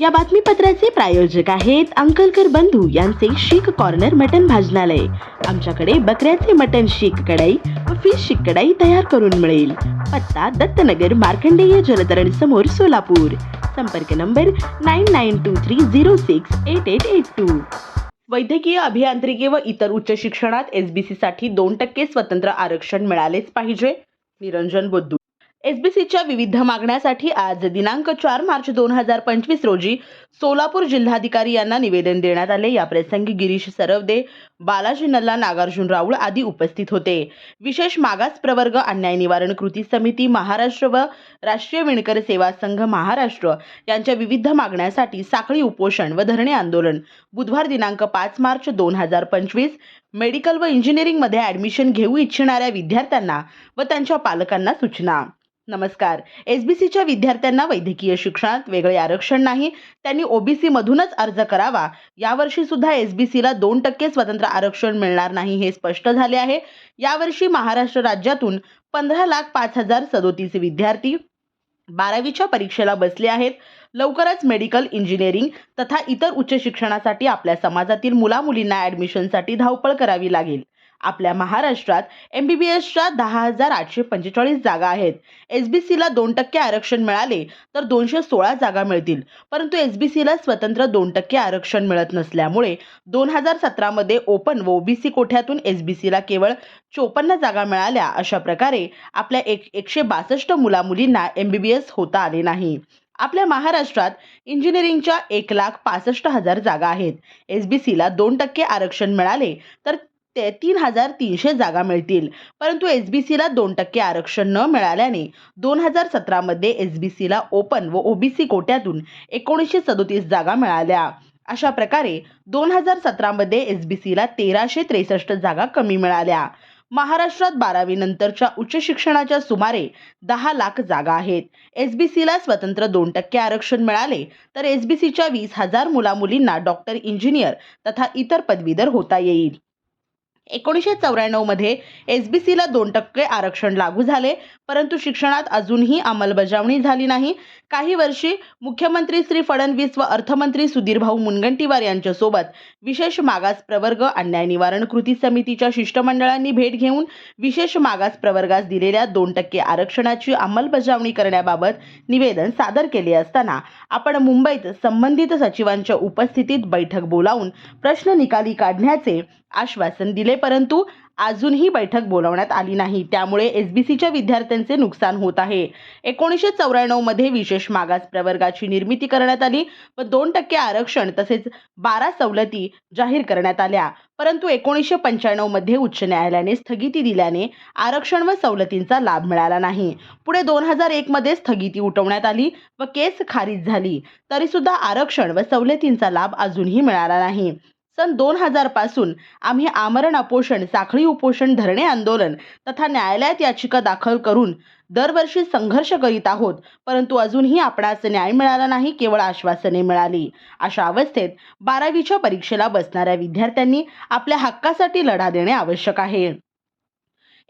या बातमीपत्राचे प्रायोजक आहेत अंकलकर बंधू यांचे शीख कॉर्नर मटन भाजनालय. आमच्याकडे बकऱ्याचे मटन शीख कढाई व फिश शीख कढाई तयार करून मिळेल. पत्ता दत्तनगर मार्कंडेय जलतरण समोर सोलापूर. संपर्क number nine nine two three zero six eight eight eight two वैद्यकीय अभियांत्रिकी व इतर उच्च शिक्षणात एस बी साठी दोन टक्के स्वतंत्र आरक्षण मिळालेच पाहिजे. निरंजन बोद्धू एसबीसीच्या विविध मागण्यासाठी आज दिनांक चार मार्च दोन हजार पंचवीस रोजी सोलापूर जिल्हाधिकारी यांना निवेदन देण्यात आले. या प्रसंगी गिरीश सरवदे बालाजी नल्ला नागार्जुन राऊळ आदी उपस्थित होते. विशेष मागास प्रवर्ग अन्याय निवारण कृती समिती महाराष्ट्र व राष्ट्रीय विणकर सेवा संघ महाराष्ट्र यांच्या विविध मागण्यासाठी साखळी उपोषण व धरणे आंदोलन. बुधवार दिनांक पाच मार्च दोन हजार पंचवीस मेडिकल व इंजिनिअरिंगमध्ये ॲडमिशन घेऊ इच्छिणाऱ्या विद्यार्थ्यांना व त्यांच्या पालकांना सूचना. नमस्कार. एस बी सीच्या विद्यार्थ्यांना वैद्यकीय शिक्षणात वेगळे आरक्षण नाही. त्यांनी ओबीसी मधूनच अर्ज करावा. यावर्षी सुद्धा एस बी सीला दोन टक्के स्वतंत्र आरक्षण मिळणार नाही हे स्पष्ट झाले आहे. यावर्षी महाराष्ट्र राज्यातून पंधरा लाख पाच हजार सदोतीस विद्यार्थी बारावीच्या परीक्षेला बसले आहेत. लवकरच मेडिकल इंजिनिअरिंग तथा इतर उच्च शिक्षणासाठी आपल्या समाजातील मुलामुलींना ॲडमिशनसाठी धावपळ करावी लागेल. आपल्या महाराष्ट्रात एम बी बी एसच्या दहा हजार आठशे पंचेचाळीस जागा आहेत. एस बी सीला दोन टक्के आरक्षण मिळाले तर दोनशे सोळा जागा मिळतील. परंतु एस बी सीला स्वतंत्र दोन टक्के आरक्षण मिळत नसल्यामुळे दोन हजार सतरामध्ये ओपन व ओबीसी कोठ्यातून एस बी सीला केवळ चोपन्न जागा मिळाल्या अशा प्रकारे आपल्या एक एकशे बासष्ट मुलामुलींना एम बी बी एस होता आले नाही. आपल्या महाराष्ट्रात इंजिनिअरिंगच्या एक लाख पासष्ट हजार जागा आहेत. एस बी सीला दोन टक्के आरक्षण मिळाले तर ते तीन हजार तीनशे जागा मिळतील. परंतु एस बी सीला दोन टक्के आरक्षण न मिळाल्याने दोन हजार सतरामध्ये एस बी सीला ओपन व ओबीसी कोट्यातून एकोणीसशे सदोतीस जागा मिळाल्या. अशा प्रकारे दोन हजार सतरामध्ये एस बी सीला तेराशे त्रेसष्ट जागा कमी मिळाल्या. महाराष्ट्रात बारावी नंतरच्या उच्च शिक्षणाच्या सुमारे दहा लाख जागा आहेत. एस बी सीला स्वतंत्र दोन टक्के आरक्षण मिळाले तर एस बी सीच्या वीस हजार मुलामुलींना डॉक्टर इंजिनियर तथा इतर पदवीधर होता येईल. एकोणीसशे चौऱ्याण्णवमध्ये एस बी सीला दोन टक्के आरक्षण लागू झाले परंतु शिक्षणात अजूनही अंमलबजावणी झाली नाही. काही वर्षी मुख्यमंत्री श्री फडणवीस व अर्थमंत्री सुधीरभाऊ मुनगंटीवार यांच्यासोबत विशेष मागास प्रवर्ग अन्याय निवारण कृती समितीच्या शिष्टमंडळांनी भेट घेऊन विशेष मागास प्रवर्गास दिलेल्या दोन टक्के आरक्षणाची अंमलबजावणी करण्याबाबत निवेदन सादर केले असताना आपण मुंबईत संबंधित सचिवांच्या उपस्थितीत बैठक बोलावून प्रश्न निकाली काढण्याचे आश्वासन दिले परंतु अजूनही बैठक बोलावण्यात आली नाही. त्यामुळे एस बी सीच्या विद्यार्थ्यांचे नुकसान होत आहे. एकोणीसशे चौऱ्याण्णवमध्ये विशेष मागास प्रवर्गाची निर्मिती करण्यात आली व दोन टक्के आरक्षण तसेच बारा सवलती जाहीर करण्यात आल्या. परंतु एकोणीसशे पंच्याण्णवमध्ये उच्च न्यायालयाने स्थगिती दिल्याने आरक्षण व सवलतींचा लाभ मिळाला नाही. पुढे दोन हजार एकमध्ये स्थगिती उठवण्यात आली व केस खारिज झाली. तरीसुद्धा आरक्षण व सवलतींचा लाभ अजूनही मिळाला नाही. सन दोन हजारपासून आम्ही आमरण अपोषण साखळी उपोषण धरणे आंदोलन तथा न्यायालयात याचिका दाखल करून दरवर्षी संघर्ष करीत आहोत. परंतु अजूनही आपणास न्याय मिळाला नाही केवळ आश्वासने मिळाली. अशा अवस्थेत बारावीच्या परीक्षेला बसणाऱ्या विद्यार्थ्यांनी आपल्या हक्कासाठी लढा देणे आवश्यक आहे.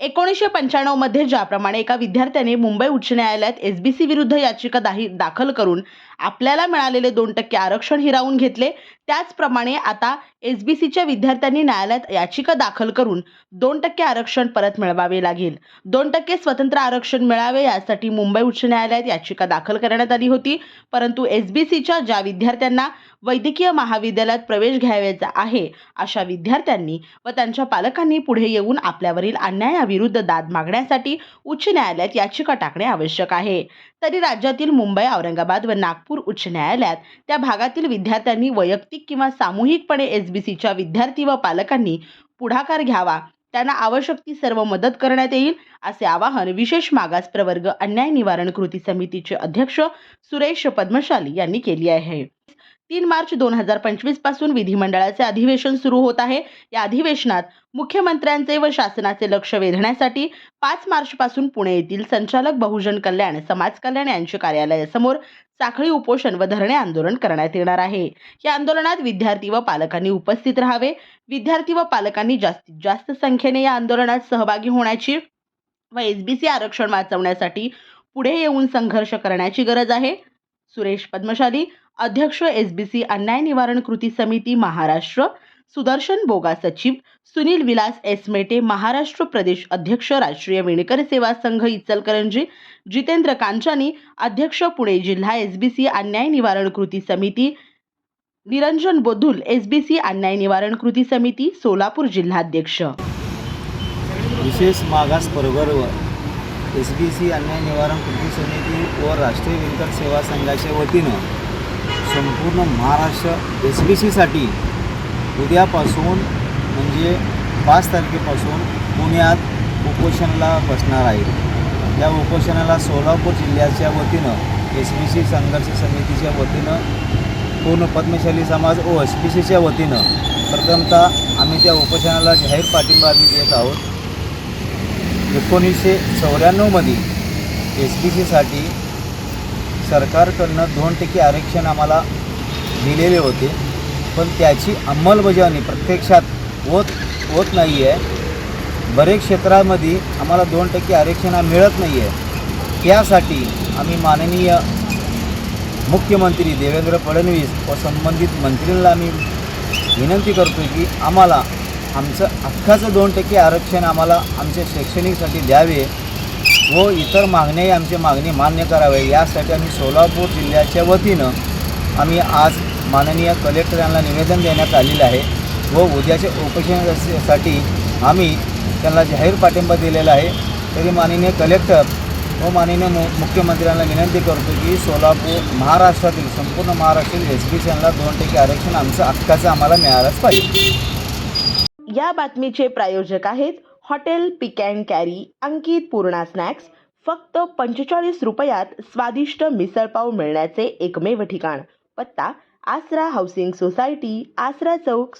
एकोणीसशे पंच्याण्णवमध्ये ज्याप्रमाणे एका विद्यार्थ्याने मुंबई उच्च न्यायालयात एस बी सी विरुद्ध याचिका दाही दाखल करून आपल्याला मिळालेले दोन टक्के आरक्षण हिरावून घेतले. त्याचप्रमाणे आता एस बी सीच्या विद्यार्थ्यांनी न्यायालयात याचिका दाखल करून दोन टक्के आरक्षण परत मिळवावे लागेल. दोन टक्के स्वतंत्र आरक्षण मिळावे यासाठी मुंबई उच्च न्यायालयात याचिका दाखल करण्यात आली होती. परंतु एस बी सीच्या ज्या विद्यार्थ्यांना वैद्यकीय महाविद्यालयात प्रवेश घ्यावायचा आहे अशा विद्यार्थ्यांनी व त्यांच्या पालकांनी पुढे येऊन आपल्यावरील अन्यायाविरुद्ध दाद मागण्यासाठी उच्च न्यायालयात याचिका टाकणे आवश्यक आहे. तरी राज्यातील मुंबई औरंगाबाद व नागपूर उच्च न्यायालयात त्या भागातील विद्यार्थ्यांनी वैयक्तिक किंवा सामूहिकपणे एस बी सीच्या विद्यार्थी व पालकांनी पुढाकार घ्यावा. त्यांना आवश्यक ती सर्व मदत करण्यात येईल असे आवाहन विशेष मागास प्रवर्ग अन्याय निवारण कृती समितीचे अध्यक्ष सुरेश पद्मशाली यांनी केली आहे. तीन मार्च दोन हजार पंचवीसपासून विधिमंडळाचे अधिवेशन सुरू होत आहे. या अधिवेशनात मुख्यमंत्र्यांचे व शासनाचे लक्ष वेधण्यासाठी पाच मार्च पासून पुणे येथील संचालक बहुजन कल्याण समाज कल्याण यांच्या कार्यालयासमोर साखळी उपोषण व धरणे आंदोलन करण्यात येणार आहे. या आंदोलनात विद्यार्थी व पालकांनी उपस्थित राहावे. विद्यार्थी व पालकांनी जास्तीत जास्त संख्येने या आंदोलनात सहभागी होण्याची व एस बी सी आरक्षण वाचवण्यासाठी पुढे येऊन संघर्ष करण्याची गरज आहे. सुरेश पद्मशाली अध्यक्ष एस बी सी अन्याय निवारण कृती समिती महाराष्ट्र. सुदर्शन बोगा सचिव सुनील विलास एस मेटे महाराष्ट्र प्रदेश अध्यक्ष राष्ट्रीय विणकर सेवा संघ इचलकरंजी जितेंद्र कांचानी अध्यक्ष पुणे जिल्हा एस बी सी अन्याय निवारण कृती समिती Niranjan Bodhul S B C अन्याय निवारण कृती समिती सोलापूर जिल्हाध्यक्ष. विशेष मागास प्रवर्ग एस बी सी अन्याय निवारण कृती समिती व राष्ट्रीय विणकर सेवा संघाच्या वतीनं संपूर्ण महाराष्ट्र एस बी सीसाठी उद्यापासून म्हणजे पाच तारखेपासून पुण्यात उपोषणाला बसणार आहे. या उपोषणाला सोलापूर जिल्ह्याच्या वतीनं एस बी सी संघर्ष समितीच्या वतीनं पूर्ण पद्मशाली समाज व एस बी सीच्या वतीनं प्रथमतः आम्ही त्या उपोषणाला जाहीर पाठिंबा आम्ही देत आहोत. एकोणीसशे चौऱ्याण्णवमध्ये एस बी सीसाठी सरकारकडनं दोन टक्के आरक्षण आम्हाला दिलेले होते. पण त्याची अंमलबजावणी प्रत्यक्षात होत होत नाही आहे बरेच क्षेत्रामध्ये आम्हाला दोन टक्के आरक्षण हा मिळत नाही आहे त्यासाठी आम्ही माननीय मुख्यमंत्री देवेंद्र फडणवीस व संबंधित मंत्रींना आम्ही विनंती करतो की आम्हाला आमचं अख्खाचं दोन टक्के आरक्षण आम्हाला आमच्या शैक्षणिकसाठी द्यावे व इतर मागण्याही आमची मागणी मान्य करावे. यासाठी आम्ही सोलापूर जिल्ह्याच्या वतीनं आम्ही आज माननीय कलेक्टर यांना निवेदन देण्यात आलेलं आहे व उद्याच्या उपोषणासाठी आम्ही त्यांना जाहीर पाठिंबा दिलेला आहे. तरी माननीय कलेक्टर व माननीय मु मुख्यमंत्र्यांना विनंती करतो की सोलापूर महाराष्ट्रातील संपूर्ण महाराष्ट्रातील एस बी सीला दोन टक्के आरक्षण आमचं हक्काचं आम्हाला मिळालंच पाहिजे. या बातमीचे प्रायोजक आहेत hotel pick and carry Ankit Purna snacks फक्त पंचेचाळीस रुपयात स्वादिष्ट मिसळपाव मिळण्याचे एकमेव ठिकाण पत्ता आसरा हाऊसिंग सोसायटी आसरा चौक